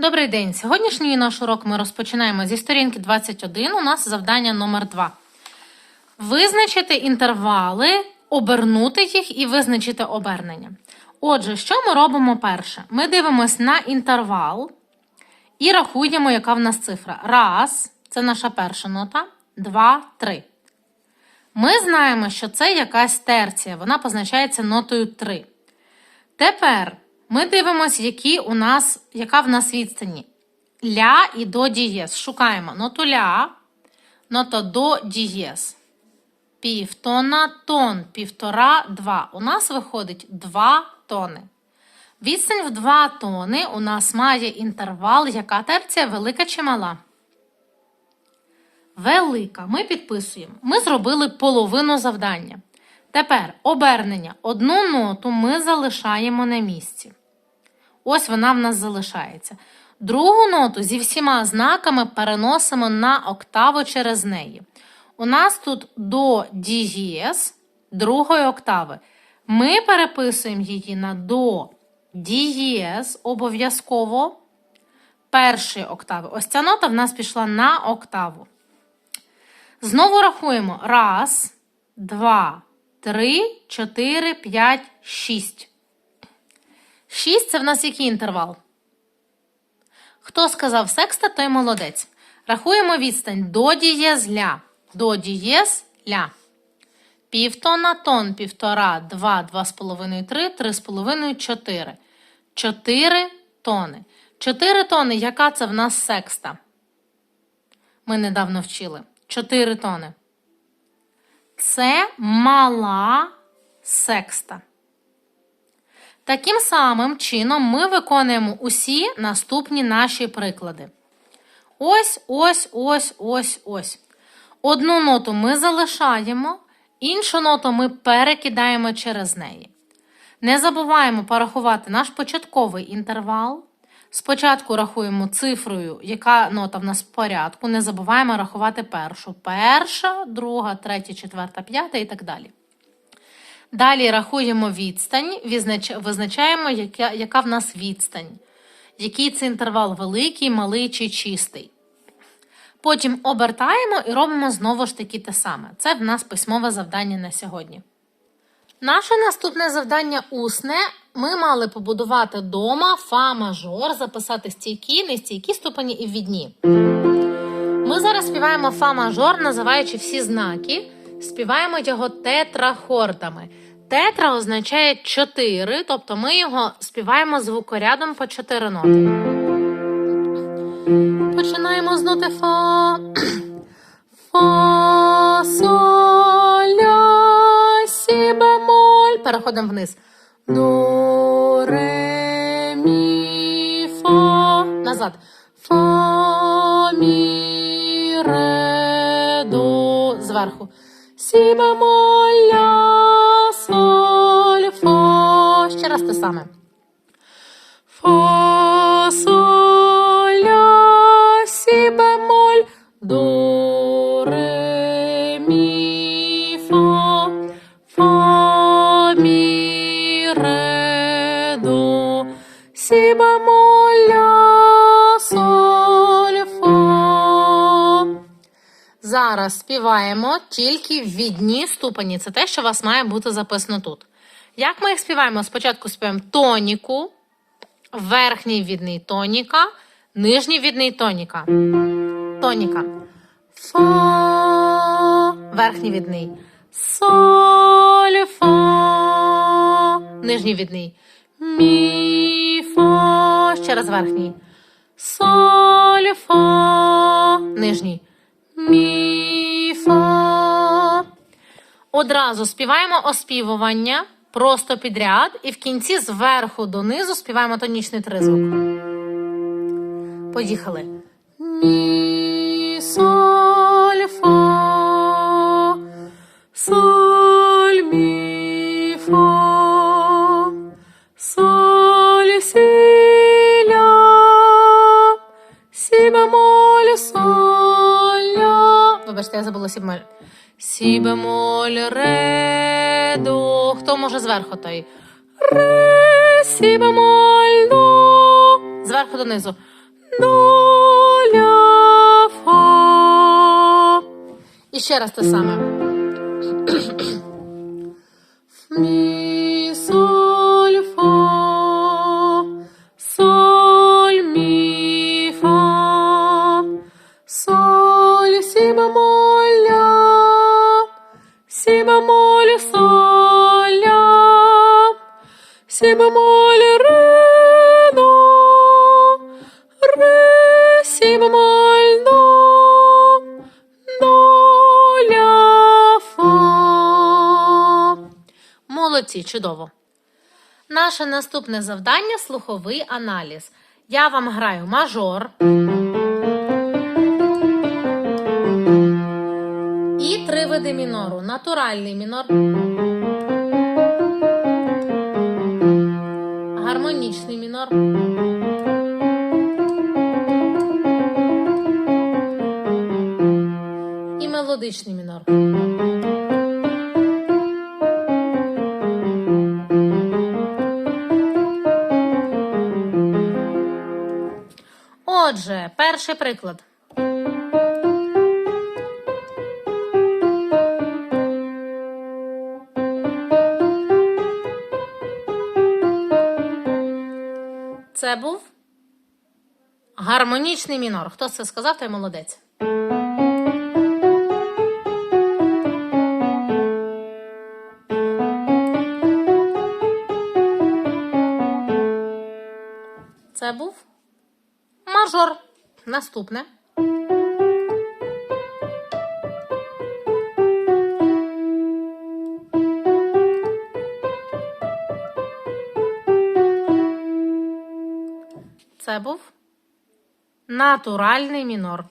Добрий день! Сьогоднішній наш урок ми розпочинаємо зі сторінки 21. У нас завдання номер 2. Визначити інтервали, обернути їх і визначити обернення. Отже, що ми робимо перше? Ми дивимося на інтервал і рахуємо, яка в нас цифра. Раз, це наша перша нота. Два, три. Ми знаємо, що це якась терція, вона позначається нотою 3. Тепер ми дивимося, які у нас, яка в нас відстані. Ля і до дієс. Шукаємо ноту ля, нота до дієс. Півтона, тон, півтора, два. У нас виходить 2 тони. Відстань в 2 тони у нас має інтервал, яка терція велика чи мала? Велика. Ми підписуємо. Ми зробили половину завдання. Тепер обернення. Одну ноту ми залишаємо на місці. Ось вона в нас залишається. Другу ноту зі всіма знаками переносимо на октаву через неї. У нас тут до дієс другої октави. Ми переписуємо її на до дієс обов'язково першої октави. Ось ця нота в нас пішла на октаву. Знову рахуємо. Раз, два, три, чотири, п'ять, шість. Шість це в нас який інтервал? Хто сказав секста, той молодець. Рахуємо відстань до дієз ля. До дієз ля. Півтона, тон, півтора, два, два з половиною, три, три з половиною, чотири. Чотири тони. Чотири тони, яка це в нас секста? Ми недавно вчили. Чотири тони. Це мала секста. Таким самим чином ми виконуємо усі наступні наші приклади. Ось, ось, ось, ось, ось. Одну ноту ми залишаємо, іншу ноту ми перекидаємо через неї. Не забуваємо порахувати наш початковий інтервал. Спочатку рахуємо цифрою, яка нота в нас в порядку. Не забуваємо рахувати першу. Перша, друга, третя, четверта, п'ята і так далі. Далі рахуємо відстань, визнач- визначаємо, яка, яка в нас відстань, який це інтервал великий, малий чи чистий. Потім обертаємо і робимо знову ж таки те саме. Це в нас письмове завдання на сьогодні. Наше наступне завдання усне. Ми мали побудувати дома фа мажор, записати стійкі, нестійкі ступені і відні. Ми зараз співаємо фа мажор, називаючи всі знаки, співаємо його тетрахордами. Тетра означає 4, тобто ми його співаємо звукорядом по 4 ноти. Починаємо з ноти фа. Фа, соль, сі бемоль. Переходимо вниз. Назад. Зверху. Сі бемоль, соль, фа. Ще раз те саме. Фа, соль, співаємо тільки відні ступені. Це те, що у вас має бути записано тут. Як ми їх співаємо? Спочатку співаємо тоніку, верхній відний тоніка, нижній відний тоніка. Тоніка. Фа. Верхній відний. Соль, фа. Нижній відний. Мі, фа. Ще раз верхній. Соль, фа. Одразу співаємо оспівування просто підряд, і в кінці зверху донизу співаємо тонічний тризвук. Поїхали. Мі, соль, фа, соль, мі, фа, соль, сі, сі бемоль, соль. Вибачте, я забула сібмоль. Сі бемоль, ре, до. Хто може зверху той? Ре, сі бемоль, до. Зверху донизу. до, ля, фа. І ще раз те саме. Сі бемоль, ре, до, ре, сі бемоль, до, до, ля, фа. Молодці, чудово. Наше наступне завдання слуховий аналіз. Я вам граю мажор. І три види мінору. Натуральний мінор. Гармонічний мінор. І мелодичний мінор. Отже, перший приклад. Це був гармонічний мінор. Хто це сказав, той молодець. Це був мажор. Наступне. Натуральний мінор.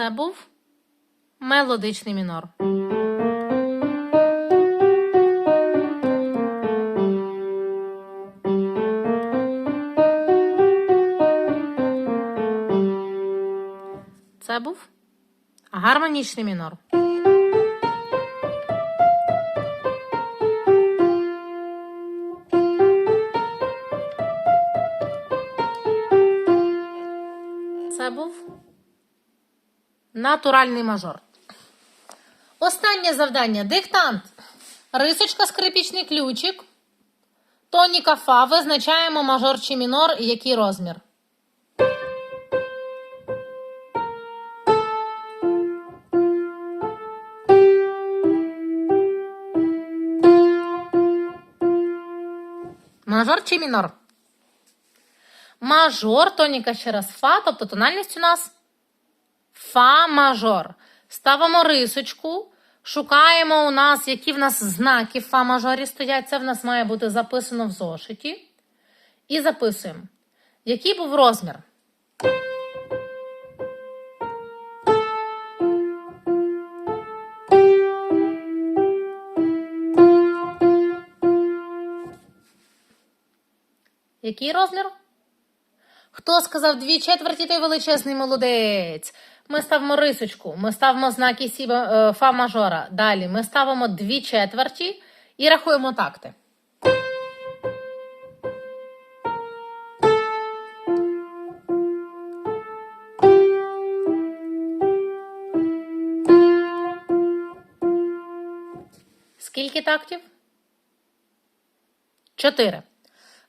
Це був мелодичний мінор. Це був гармонічний мінор. Натуральний мажор. Останнє завдання диктант. Рисочка, скрипічний ключик. Тоніка фа. Визначаємо мажор чи мінор і який розмір. Мажор чи мінор? Мажор, тоніка ще раз фа, тобто тональність у нас фа мажор. Ставимо рисочку, шукаємо у нас, які в нас знаки в фа мажорі стоять. Це в нас має бути записано в зошиті. І записуємо, який був розмір. Який розмір? Хто сказав дві четверті, той величезний молодець. Ми ставимо рисочку, ми ставимо знаки сі, е, фа мажора. Далі ми ставимо дві четверті і рахуємо такти. Скільки тактів? Чотири.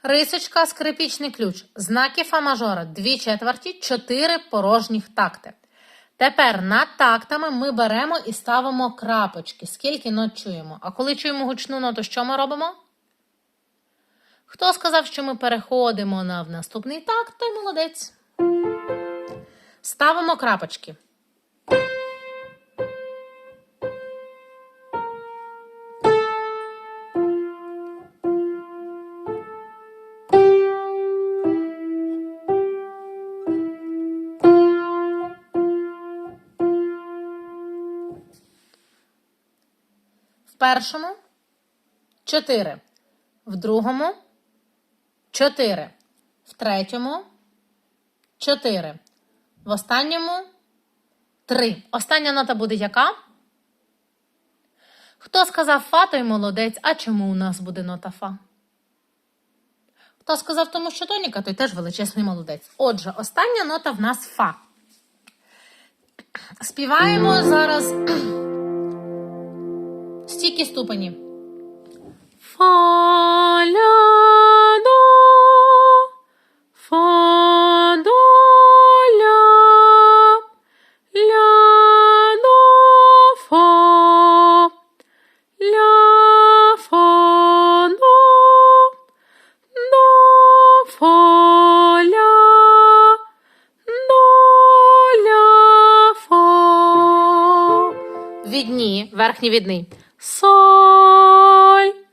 Рисочка, скрипічний ключ. Знаки фа мажора. Дві четверті, чотири порожніх такти. Тепер над тактами ми беремо і ставимо крапочки. Скільки нот чуємо. А коли чуємо гучну ноту, що ми робимо? Хто сказав, що ми переходимо на наступний такт, той молодець. Ставимо крапочки. Першому 4. В другому 4. В третьому 4. В останньому 3. Остання нота буде яка? Хто сказав фа, той молодець. А чому у нас буде нота фа? Хто сказав тому, що тоніка, той теж величезний молодець. Отже, остання нота в нас фа. Співаємо зараз стільки ступені. Фа, ля, до, фа, до, ля, ля, до, фа, ля, фа, до, до, фа, ля, до, ля, фа. Відні, верхній відний.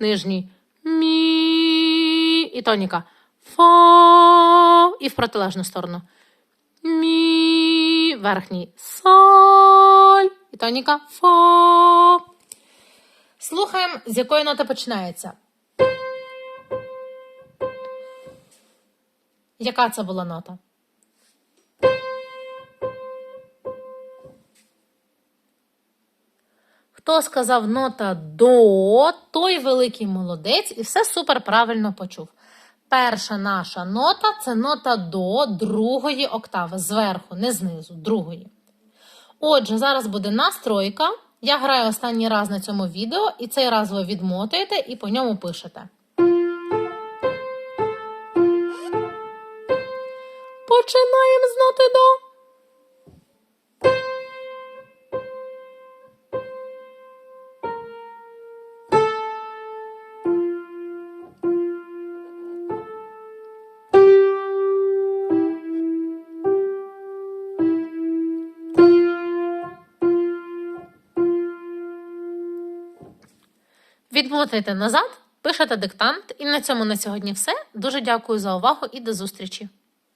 Нижній. Мі. І тоніка. Фа. І в протилежну сторону. Мі. Верхній. Соль. І тоніка. Фа. Слухаємо, з якої ноти починається. Яка це була нота? Хто сказав нота до, той великий молодець і все супер правильно почув. Перша наша нота це нота до другої октави, зверху, не знизу, другої. Отже, зараз буде настройка. Я граю останній раз на цьому відео, і цей раз ви відмотуєте і по ньому пишете. Починаємо з ноти до. Відмотайте назад, пишете диктант. І на цьому на сьогодні все. Дуже дякую за увагу і до зустрічі!